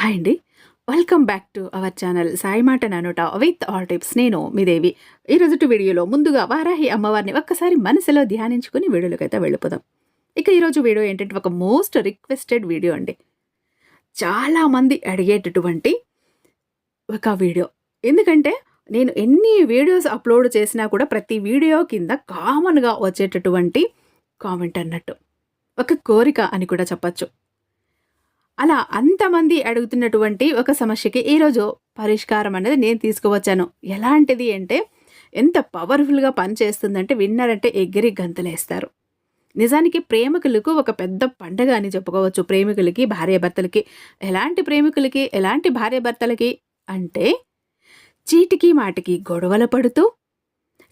Hi అండి. Welcome back to our channel Sai మాట నానుట విత్ ఆల్ టిప్స్ నేను మీ దేవి. ఈరోజు వీడియోలో ముందుగా వారాహి అమ్మవారిని ఒక్కసారి మనసులో ధ్యానించుకుని వీడియోలకైతే వెళ్ళిపోదాం. ఇక ఈరోజు వీడియో ఏంటంటే ఒక మోస్ట్ రిక్వెస్టెడ్ వీడియో అండి. చాలామంది అడిగేటటువంటి ఒక వీడియో. ఎందుకంటే నేను ఎన్ని వీడియోస్ అప్లోడ్ చేసినా కూడా ప్రతి వీడియో కింద కామన్గా వచ్చేటటువంటి కామెంట్ అన్నట్టు. ఒక కోరిక అని కూడా చెప్పచ్చు. అలా అంతమంది అడుగుతున్నటువంటి ఒక సమస్యకి ఈరోజు పరిష్కారం అనేది నేను తీసుకువచ్చాను. ఎలాంటిది అంటే ఎంత పవర్ఫుల్గా పనిచేస్తుందంటే విన్నారంటే ఎగిరి గంతులేస్తారు. నిజానికి ప్రేమికులకు ఒక పెద్ద పండగ అని చెప్పుకోవచ్చు. ప్రేమికులకి భార్యాభర్తలకి. ఎలాంటి ప్రేమికులకి ఎలాంటి భార్యాభర్తలకి అంటే చీటికి మాటికి గొడవలు పడుతూ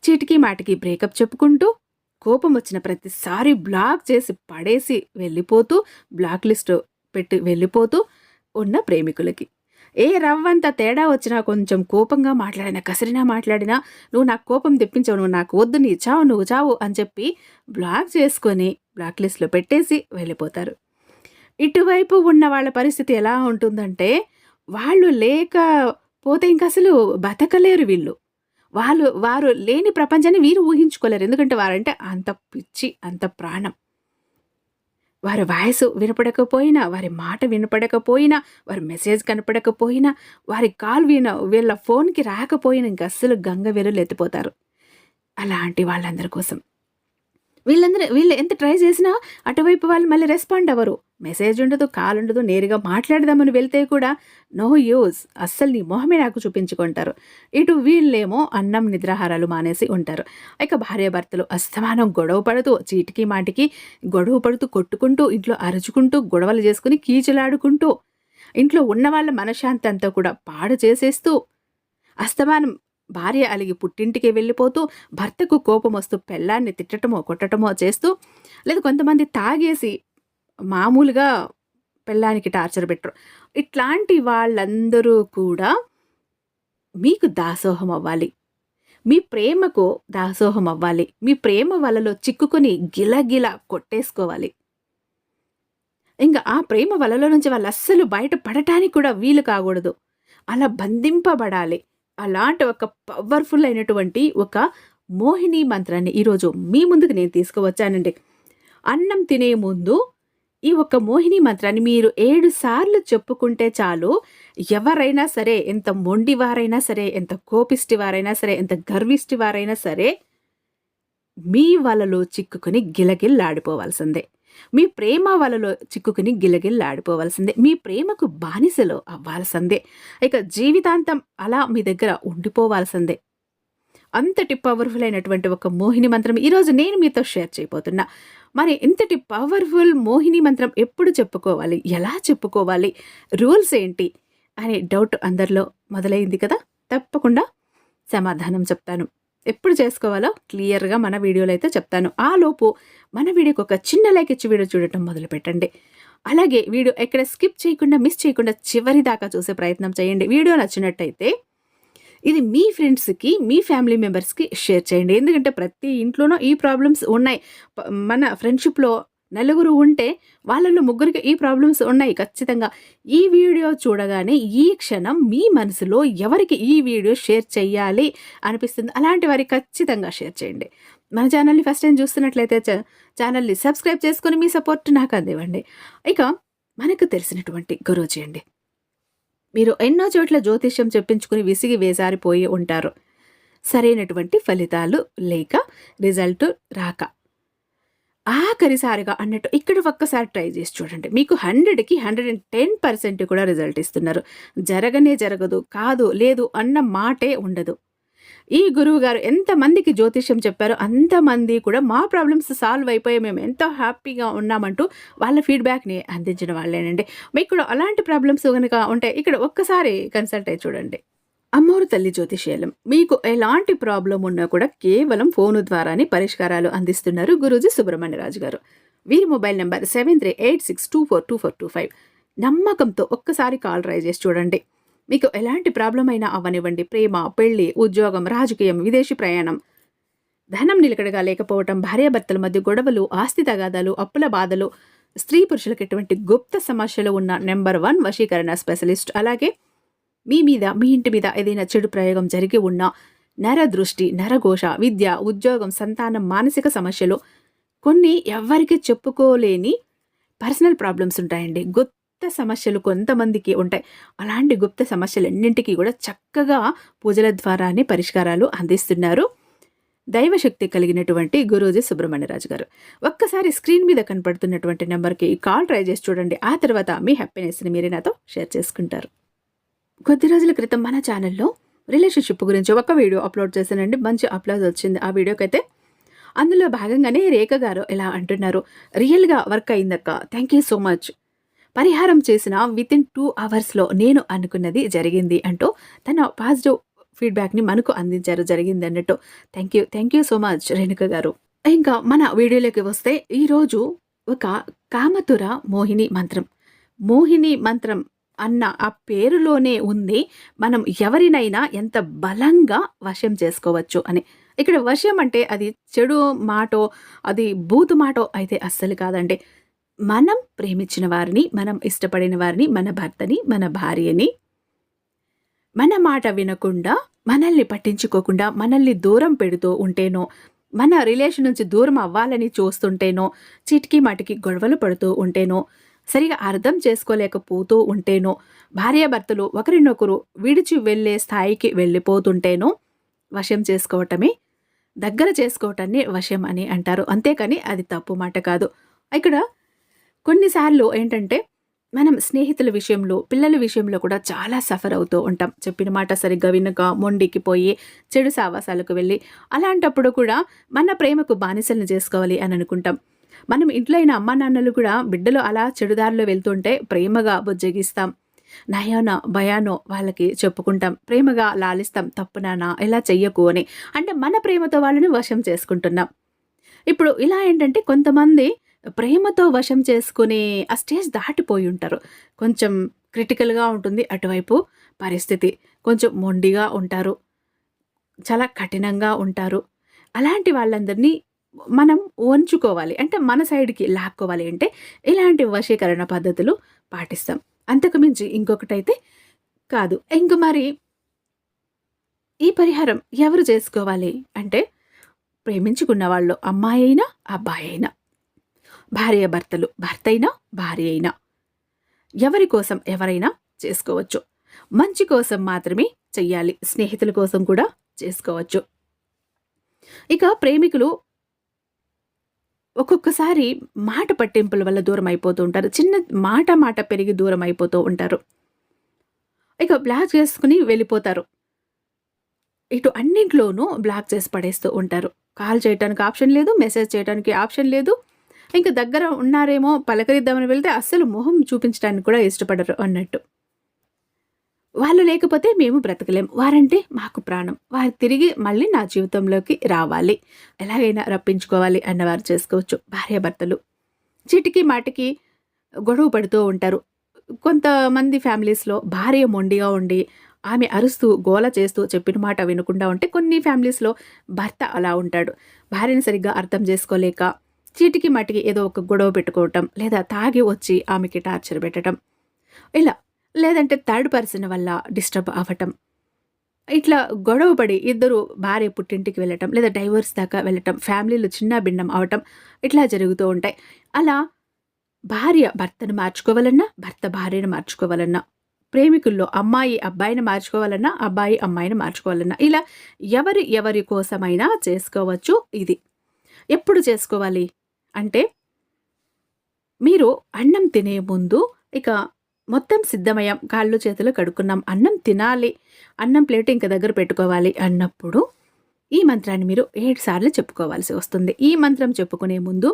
చీటికి మాటికి బ్రేకప్ చెప్పుకుంటూ కోపం వచ్చిన ప్రతిసారి బ్లాక్ చేసి పడేసి వెళ్ళిపోతూ బ్లాక్ లిస్ట్ పెట్టి వెళ్ళిపోతూ ఉన్న ప్రేమికులకి. ఏ రవ్వంత తేడా వచ్చినా కొంచెం కోపంగా మాట్లాడినా కసిరినా మాట్లాడినా నువ్వు నాకు కోపం తెప్పించావు నువ్వు నాకు వద్దు నీ చావు నువ్వు చావు అని చెప్పి బ్లాక్ చేసుకొని బ్లాక్ లిస్ట్లో పెట్టేసి వెళ్ళిపోతారు. ఇటువైపు ఉన్న వాళ్ళ పరిస్థితి ఎలా ఉంటుందంటే వాళ్ళు లేకపోతే ఇంక అసలు బతకలేరు వీళ్ళు. వాళ్ళు వారు లేని ప్రపంచాన్ని వీరు ఊహించుకోలేరు. ఎందుకంటే వారంటే అంత పిచ్చి అంత ప్రాణం. వారి వాయిస్ వినపడకపోయినా వారి మాట వినపడకపోయినా వారి మెసేజ్ కనపడకపోయినా వారి కాల్ విన వీళ్ళ ఫోన్కి రాకపోయినా ఇంక అస్సలు గంగ వెలులు ఎత్తిపోతారు. అలాంటి వాళ్ళందరి కోసం. వీళ్ళందరూ వీళ్ళు ఎంత ట్రై చేసినా అటువైపు వాళ్ళు మళ్ళీ రెస్పాండ్ అవ్వరు. మెసేజ్ ఉండదు కాల్ ఉండదు నేరుగా మాట్లాడదామని వెళ్తే కూడా నో యూస్ అస్సలు నీ మొహమే నాకు చూపించుకుంటారు. ఇటు వీళ్ళేమో అన్నం నిద్రాహారాలు మానేసి ఉంటారు. ఇక భార్యాభర్తలు అస్తమానం గొడవ పడుతూ చీటికి మాటికి గొడవ పడుతూ కొట్టుకుంటూ ఇంట్లో అరుచుకుంటూ గొడవలు చేసుకుని కీచులాడుకుంటూ ఇంట్లో ఉన్న వాళ్ళ మనశ్శాంతి అంతా కూడా పాడు చేసేస్తూ అస్తమానం భార్య అలిగి పుట్టింటికి వెళ్ళిపోతూ భర్తకు కోపం వస్తూ పెళ్ళాన్ని తిట్టటమో కొట్టటమో చేస్తూ లేదా కొంతమంది తాగేసి మామూలుగా పెళ్ళానికి టార్చర్ పెట్టరు. ఇట్లాంటి వాళ్ళందరూ కూడా మీకు దాసోహం అవ్వాలి. మీ ప్రేమకు దాసోహం అవ్వాలి. మీ ప్రేమ వలలో చిక్కుకొని గిలగిల కొట్టేసుకోవాలి. ఇంకా ఆ ప్రేమ వలలో నుంచి వాళ్ళు అస్సలు బయటపడటానికి కూడా వీలు కాకూడదు. అలా బంధింపబడాలి. అలాంటి ఒక పవర్ఫుల్ అయినటువంటి ఒక మోహిని మంత్రాన్ని ఈరోజు మీ ముందుకు నేను తీసుకువచ్చానండి. అన్నం తినే ముందు ఈ ఒక్క మోహిని మంత్రాన్ని మీరు ఏడు సార్లు చెప్పుకుంటే చాలు ఎవరైనా సరే ఎంత మొండివారైనా సరే ఎంత కోపిష్టి వారైనా సరే ఎంత గర్విష్టి వారైనా సరే మీ వలలో చిక్కుకుని గిలగిల్లాడిపోవాల్సిందే. మీ ప్రేమ వలలో చిక్కుకుని గిలగిల్లాడిపోవాల్సిందే. మీ ప్రేమకు బానిసలో అవ్వాల్సిందే. ఇక జీవితాంతం అలా మీ దగ్గర ఉండిపోవాల్సిందే. అంతటి పవర్ఫుల్ అయినటువంటి ఒక మోహిని మంత్రం ఈరోజు నేను మీతో షేర్ చేయబోతున్నా. మరి ఇంతటి పవర్ఫుల్ మోహిని మంత్రం ఎప్పుడు చెప్పుకోవాలి? ఎలా చెప్పుకోవాలి? రూల్స్ ఏంటి? అనే డౌట్ అందరిలో మొదలైంది కదా? తప్పకుండా సమాధానం చెప్తాను. ఎప్పుడు చేసుకోవాలో క్లియర్గా మన వీడియోలో అయితే చెప్తాను. ఆ లోపు మన వీడియోకి ఒక చిన్న లైక్ ఇచ్చి వీడియో చూడటం మొదలు పెట్టండి. అలాగే వీడియో ఎక్కడ స్కిప్ చేయకుండా మిస్ చేయకుండా చివరి దాకా చూసే ప్రయత్నం చేయండి. వీడియో నచ్చినట్టయితే ఇది మీ ఫ్రెండ్స్కి మీ ఫ్యామిలీ మెంబర్స్కి షేర్ చేయండి. ఎందుకంటే ప్రతి ఇంట్లోనూ ఈ ప్రాబ్లమ్స్ ఉన్నాయి. మన ఫ్రెండ్షిప్లో నలుగురు ఉంటే వాళ్ళల్లో ముగ్గురికి ఈ ప్రాబ్లమ్స్ ఉన్నాయి ఖచ్చితంగా. ఈ వీడియో చూడగానే ఈ క్షణం మీ మనసులో ఎవరికి ఈ వీడియో షేర్ చేయాలి అనిపిస్తుంది. అలాంటి వారికి ఖచ్చితంగా షేర్ చేయండి. మన ఛానల్ని ఫస్ట్ టైం చూస్తున్నట్లయితే ఛానల్ని సబ్స్క్రైబ్ చేసుకొని మీ సపోర్ట్ నాకు అందివ్వండి. ఇక మనకు తెలిసినటువంటి గురూజీ అండి. మీరు ఎన్నో చోట్ల జ్యోతిష్యం చెప్పించుకుని విసిగి వేసారిపోయి ఉంటారు. సరైనటువంటి ఫలితాలు లేక రిజల్ట్ రాక. ఆఖరిసారిగా అన్నట్టు ఇక్కడ ఒక్కసారి ట్రై చేసి చూడండి. మీకు హండ్రెడ్కి హండ్రెడ్ అండ్ టెన్ పర్సెంట్ కూడా రిజల్ట్ ఇస్తున్నారు. జరగనే జరగదు కాదు లేదు అన్న మాటే ఉండదు. ఈ గురువు గారు ఎంతమందికి జ్యోతిష్యం చెప్పారో అంతమంది కూడా మా ప్రాబ్లమ్స్ సాల్వ్ అయిపోయి మేము ఎంతో హ్యాపీగా ఉన్నామంటూ వాళ్ళ ఫీడ్బ్యాక్ని అందించిన వాళ్ళేనండి. మీకు కూడా అలాంటి ప్రాబ్లమ్స్ కనుక ఉంటే ఇక్కడ ఒక్కసారి కన్సల్ట్ అయ్యి చూడండి. అమ్మోరు తల్లి జ్యోతిషేలం మీకు ఎలాంటి ప్రాబ్లం ఉన్నా కూడా కేవలం ఫోను ద్వారానే పరిష్కారాలు అందిస్తున్నారు గురూజీ సుబ్రహ్మణ్యరాజు గారు. వీరి mobile number seven three eight six two four two four two five. నమ్మకంతో ఒక్కసారి కాల్ ట్రై చేసి చూడండి. మీకు ఎలాంటి ప్రాబ్లం అయినా అవ్వనివ్వండి ప్రేమ పెళ్ళి ఉద్యోగం రాజకీయం విదేశీ ప్రయాణం. ధనం నిలకడగా లేకపోవటం భార్యాభర్తల మధ్య గొడవలు ఆస్తి తగాదాలు అప్పుల బాధలు స్త్రీ పురుషులకు ఎటువంటి గుప్త సమస్యలు ఉన్న నెంబర్ వన్ వశీకరణ స్పెషలిస్ట్. అలాగే మీ మీద మీ ఇంటి మీద ఏదైనా చెడు ప్రయోగం జరిగి ఉన్న నర దృష్టి నరఘోష విద్య ఉద్యోగం సంతానం మానసిక సమస్యలు కొన్ని ఎవ్వరికీ చెప్పుకోలేని పర్సనల్ ప్రాబ్లమ్స్ ఉంటాయండి. గుప్త సమస్యలు కొంతమందికి ఉంటాయి. అలాంటి గుప్త సమస్యలన్నింటికీ కూడా చక్కగా పూజల ద్వారానే పరిష్కారాలు అందిస్తున్నారు. దైవశక్తి కలిగినటువంటి గురూజీ సుబ్రహ్మణ్యరాజు గారు. ఒక్కసారి స్క్రీన్ మీద కనపడుతున్నటువంటి నెంబర్కి కాల్ ట్రై చేసి చూడండి. ఆ తర్వాత మీ హ్యాపీనెస్ని మీరే నాతో షేర్ చేసుకుంటారు. కొద్ది రోజుల క్రితం మన ఛానల్లో రిలేషన్షిప్ గురించి ఒక వీడియో అప్లోడ్ చేశానండి. మంచి అప్లోడ్ వచ్చింది ఆ వీడియోకైతే. అందులో భాగంగానే రేఖ గారు ఇలా అంటున్నారు. రియల్గా work అయిందక్క. Thank you so much. పరిహారం చేసిన విత్ ఇన్ టూ అవర్స్లో నేను అనుకున్నది జరిగింది అంటూ తన పాజిటివ్ ఫీడ్బ్యాక్ని మనకు అందించారు జరిగింది అన్నట్టు. Thank you thank you so much Renuka గారు. ఇంకా మన వీడియోలోకి వస్తే ఈరోజు ఒక కామతుర మోహిని మంత్రం. మోహిని మంత్రం అన్న ఆ పేరులోనే ఉంది మనం ఎవరినైనా ఎంత బలంగా వశం చేసుకోవచ్చు అని. ఇక్కడ వశం అంటే అది చెడు మాటో అది బూతు మాటో అయితే అస్సలు కాదండి. మనం ప్రేమించిన వారిని మనం ఇష్టపడిన వారిని మన భర్తని మన భార్యని మన మాట వినకుండా మనల్ని పట్టించుకోకుండా మనల్ని దూరం పెడుతూ ఉంటేనో మన రిలేషన్ నుంచి దూరం అవ్వాలని చూస్తుంటేనో చిటికీ మాటికి గొడవలు పడుతూ ఉంటేనో సరిగా అర్థం చేసుకోలేకపోతూ ఉంటేనో భార్యాభర్తలు ఒకరినొకరు విడిచి వెళ్ళే స్థాయికి వెళ్ళిపోతుంటేనో వశం చేసుకోవటమే దగ్గర చేసుకోవటాన్ని వశం అని అంటారు. అంతేకాని అది తప్పు మాట కాదు. ఇక్కడ కొన్నిసార్లు ఏంటంటే మనం స్నేహితుల విషయంలో పిల్లల విషయంలో కూడా చాలా సఫర్ అవుతూ ఉంటాం. చెప్పిన మాట సరిగ్గా వినక మొండికి పోయి చెడు సావాసాలకు వెళ్ళి అలాంటప్పుడు కూడా మన ప్రేమకు బానిసలను చేసుకోవాలి అని అనుకుంటాం. మనం ఇంట్లో అయిన అమ్మా నాన్నలు కూడా బిడ్డలు అలా చెడుదారిలో వెళ్తుంటే ప్రేమగా బుజ్జగిస్తాం. నయానో భయానో వాళ్ళకి చెప్పుకుంటాం. ప్రేమగా లాలిస్తాం. తప్పు నానా ఇలా చెయ్యకు అని. అంటే మన ప్రేమతో వాళ్ళని వశం చేసుకుంటున్నాం. ఇప్పుడు ఇలా ఏంటంటే కొంతమంది ప్రేమతో వశం చేసుకుని ఆ స్టేజ్ దాటిపోయి ఉంటారు కొంచెం క్రిటికల్గా ఉంటుంది అటువైపు పరిస్థితి. కొంచెం మొండిగా ఉంటారు. చాలా కఠినంగా ఉంటారు. అలాంటి వాళ్ళందరినీ మనం వంచుకోవాలి. అంటే మన సైడ్కి లాక్కోవాలి అంటే ఇలాంటి వశీకరణ పద్ధతులు పాటిస్తాం. అంతకు మించి ఇంకొకటైతే కాదు. ఇంక మరి ఈ పరిహారం ఎవరు చేసుకోవాలి? అంటే ప్రేమించుకున్న వాళ్ళు అమ్మాయి అయినా అబ్బాయి అయినా. భార్య భర్తలు భర్త అయినా భార్య అయినా ఎవరి కోసం ఎవరైనా చేసుకోవచ్చు. మంచి కోసం మాత్రమే చెయ్యాలి. స్నేహితుల కోసం కూడా చేసుకోవచ్చు. ఇక ప్రేమికులు ఒక్కొక్కసారి మాట పట్టింపుల వల్ల దూరం అయిపోతూ ఉంటారు. చిన్న మాట మాట పెరిగి దూరం అయిపోతూ ఉంటారు. ఇక బ్లాక్ చేసుకుని వెళ్ళిపోతారు. ఇటు అన్నింట్లోనూ బ్లాక్ చేసి పడేస్తూ ఉంటారు. కాల్ చేయడానికి ఆప్షన్ లేదు మెసేజ్ చేయడానికి ఆప్షన్ లేదు. ఇంకా దగ్గర ఉన్నారేమో పలకరిద్దామని వెళ్తే అస్సలు మొహం చూపించడానికి కూడా ఇష్టపడరు అన్నట్టు. వాళ్ళు లేకపోతే మేము బ్రతకలేం. వారంటే మాకు ప్రాణం. వారు తిరిగి మళ్ళీ నా జీవితంలోకి రావాలి. ఎలాగైనా రప్పించుకోవాలి అన్నవారు చేసుకోవచ్చు భార్యాభర్తలు. చిటికి మాటికి గొడవ పడుతూ ఉంటారు. కొంతమంది ఫ్యామిలీస్లో భార్య మొండిగా ఉండి ఆమె అరుస్తూ గోల చేస్తూ చెప్పిన మాట వినకుండా ఉంటే కొన్ని ఫ్యామిలీస్లో భర్త అలా ఉంటాడు. భార్యను సరిగ్గా అర్థం చేసుకోలేక చీటికి మటికి ఏదో ఒక గొడవ పెట్టుకోవటం లేదా తాగి వచ్చి ఆమెకి టార్చర్ పెట్టడం ఇలా లేదంటే థర్డ్ పర్సన్ వల్ల డిస్టర్బ్ అవ్వటం. ఇట్లా గొడవపడి ఇద్దరు భార్య పుట్టింటికి వెళ్ళటం లేదా డైవర్స్ దాకా వెళ్ళటం ఫ్యామిలీలు చిన్న భిన్నం అవటం ఇట్లా జరుగుతూ ఉంటాయి. అలా భార్య భర్తను మార్చుకోవాలన్నా భర్త భార్యను మార్చుకోవాలన్నా ప్రేమికుల్లో అమ్మాయి అబ్బాయిని మార్చుకోవాలన్నా అబ్బాయి అమ్మాయిని మార్చుకోవాలన్నా ఇలా ఎవరి ఎవరి కోసమైనా చేసుకోవచ్చు ఇది. ఎప్పుడు చేసుకోవాలి? అంటే మీరు అన్నం తినే ముందు ఇక మొత్తం సిద్ధమయ్యాం. కాళ్ళు చేతులు కడుక్కున్నాం. అన్నం తినాలి. అన్నం ప్లేట్ ఇంక దగ్గర పెట్టుకోవాలి అన్నప్పుడు ఈ మంత్రాన్ని మీరు ఏడు సార్లు చెప్పుకోవాల్సి వస్తుంది. ఈ మంత్రం చెప్పుకునే ముందు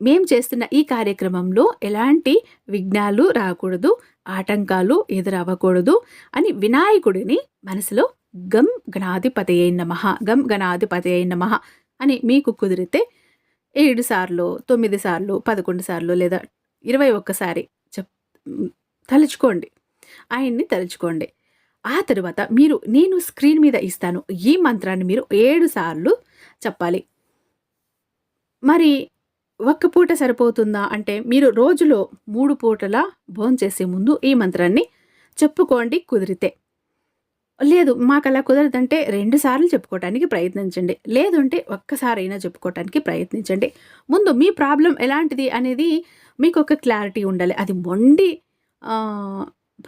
మేం చేస్తున్న ఈ కార్యక్రమంలో ఎలాంటి విఘ్నాలు రాకూడదు ఆటంకాలు ఎదురవ్వకూడదు అని వినాయకుడిని మనసులో గం గణాధిపతి అయిన మహ గం గణాధిపతి అయిన మహ అని మీకు కుదిరితే ఏడు సార్లు తొమ్మిది సార్లు పదకొండు సార్లు లేదా ఇరవై ఒక్కసారి చెప్ తలుచుకోండి. ఆయన్ని తలుచుకోండి. ఆ తరువాత మీరు నేను స్క్రీన్ మీద ఇస్తాను. ఈ మంత్రాన్ని మీరు ఏడు సార్లు చెప్పాలి. మరి ఒక్క పూట సరిపోతుందా? అంటే మీరు రోజులో మూడు పూటలా భోంచేసే ముందు ఈ మంత్రాన్ని చెప్పుకోండి కుదిరితే. లేదు మాకు అలా కుదరదంటే రెండు సార్లు చెప్పుకోవటానికి ప్రయత్నించండి. లేదంటే ఒక్కసారైనా చెప్పుకోవటానికి ప్రయత్నించండి. ముందు మీ ప్రాబ్లం ఎలాంటిది అనేది మీకు ఒక క్లారిటీ ఉండాలి. అది మొండి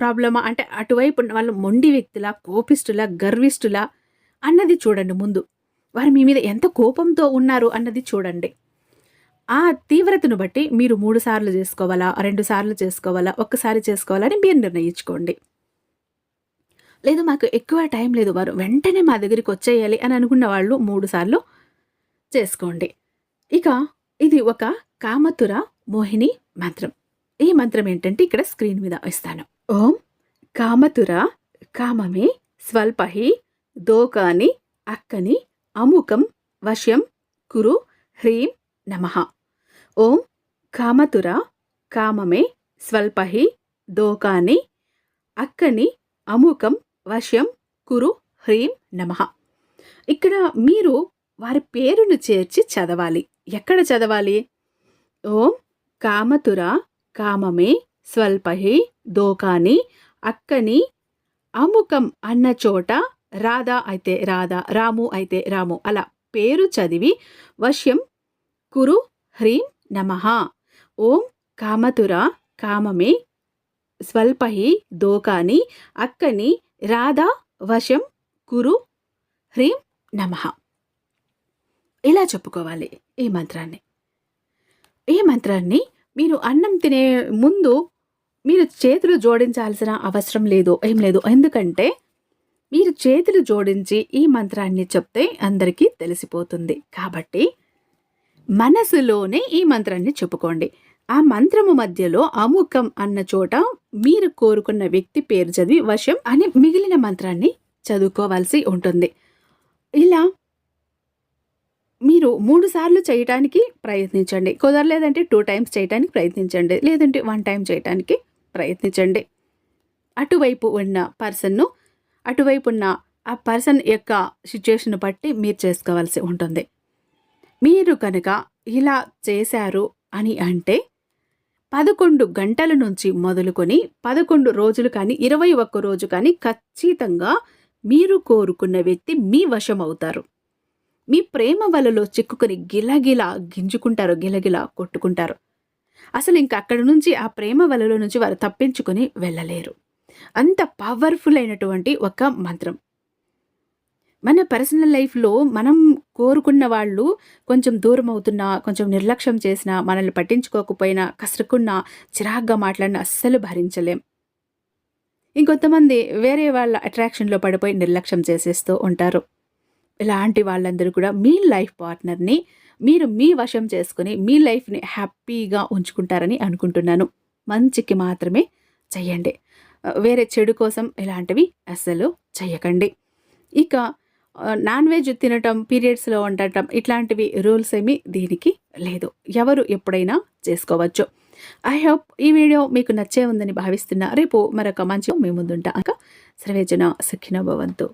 ప్రాబ్లమా? అంటే అటువైపు ఉన్న వాళ్ళు మొండి వ్యక్తుల కోపిస్తుల గర్విష్ఠుల అన్నది చూడండి ముందు. వారు మీ మీద ఎంత కోపంతో ఉన్నారు అన్నది చూడండి. ఆ తీవ్రతను బట్టి మీరు మూడు సార్లు చేసుకోవాలా రెండు సార్లు చేసుకోవాలా ఒక్కసారి చేసుకోవాలని మీరు నిర్ణయించుకోండి. లేదు మాకు ఎక్కువ టైం లేదు వారు వెంటనే మా దగ్గరికి వచ్చేయాలి అని అనుకున్న వాళ్ళు మూడు సార్లు చేసుకోండి. ఇక ఇది ఒక కామతుర మోహిని మంత్రం. ఈ మంత్రం ఏంటంటే ఇక్కడ స్క్రీన్ మీద ఇస్తాను. ఓం కామతుర కామమే స్వల్పహి దోకాని అక్కని అముకం వశ్యం కురు హ్రీం నమః. ఓం కామతుర కామమే స్వల్పహి దోకాని అక్కని అముకం వశ్యం కురు హ్రీం నమః. ఇక్కడ మీరు వారి పేరును చేర్చి చదవాలి. ఎక్కడ చదవాలి? ఓం కామతుర కామమే స్వల్పహి దోకాని అక్కని అముకం అన్న చోట రాధా అయితే రాధా రాము అయితే రాము. అలా పేరు చదివి వశ్యం కురు హ్రీం నమః. ఓం కామతుర కామమే స్వల్పహి దోకాని అక్కని రాధా వశం కురు హ్రీం నమః. ఇలా చెప్పుకోవాలి ఈ మంత్రాన్ని. ఈ మంత్రాన్ని మీరు అన్నం తినే ముందు మీరు చేతులు జోడించాల్సిన అవసరం లేదు ఏం లేదు. ఎందుకంటే మీరు చేతులు జోడించి ఈ మంత్రాన్ని చెప్తే అందరికీ తెలిసిపోతుంది. కాబట్టి మనసులోనే ఈ మంత్రాన్ని చెప్పుకోండి. ఆ మంత్రము మధ్యలో అముఖం అన్న చోట మీరు కోరుకున్న వ్యక్తి పేరు చదివి వశం అని మిగిలిన మంత్రాన్ని చదువుకోవాల్సి ఉంటుంది. ఇలా మీరు మూడు సార్లు చేయటానికి ప్రయత్నించండి. కుదరలేదంటే టూ టైమ్స్ చేయటానికి ప్రయత్నించండి. లేదంటే వన్ టైం చేయటానికి ప్రయత్నించండి. అటువైపు ఉన్న పర్సన్ను అటువైపు ఉన్న ఆ పర్సన్ యొక్క సిచ్యుయేషన్ బట్టి మీరు చేసుకోవాల్సి ఉంటుంది. మీరు కనుక ఇలా చేశారు అని అంటే పదకొండు గంటల నుంచి మొదలుకొని పదకొండు రోజులు కానీ ఇరవై ఒక్క రోజు కానీ ఖచ్చితంగా మీరు కోరుకున్న వ్యక్తి మీ వశం అవుతారు మీ ప్రేమ వలలో చిక్కుకొని గిలగిలా గింజుకుంటారు గిలగిలా కొట్టుకుంటారు. అసలు ఇంక అక్కడి నుంచి ఆ ప్రేమ వలలో నుంచి వారు తప్పించుకొని వెళ్ళలేరు. అంత పవర్ఫుల్ అయినటువంటి ఒక మంత్రం. మన పర్సనల్ లైఫ్లో మనం కోరుకున్న వాళ్ళు కొంచెం దూరం అవుతున్నా కొంచెం నిర్లక్ష్యం చేసినా మనల్ని పట్టించుకోకపోయినా కసురుకున్నా చిరాగ్గా మాట్లాడినా అస్సలు భరించలేం. ఇంకొంతమంది వేరే వాళ్ళ అట్రాక్షన్లో పడిపోయి నిర్లక్ష్యం చేసేస్తూ ఉంటారు. ఇలాంటి వాళ్ళందరూ కూడా మీ లైఫ్ పార్ట్నర్ని మీరు మీ వశం చేసుకుని మీ లైఫ్ని హ్యాపీగా ఉంచుకుంటారని అనుకుంటున్నాను. మంచికి మాత్రమే చెయ్యండి. వేరే చెడు కోసం ఇలాంటివి అస్సలు చెయ్యకండి. ఇక నాన్ వెజ్ తినటం పీరియడ్స్లో ఉండటం ఇట్లాంటివి రూల్స్ ఏమీ దీనికి లేదు. ఎవరు ఎప్పుడైనా చేసుకోవచ్చు. ఐ హోప్ ఈ వీడియో మీకు నచ్చే ఉందని భావిస్తున్నా. రేపు మరొక మంచి మీ ముందుంటా. సర్వేజన సుఖిన భవంతు.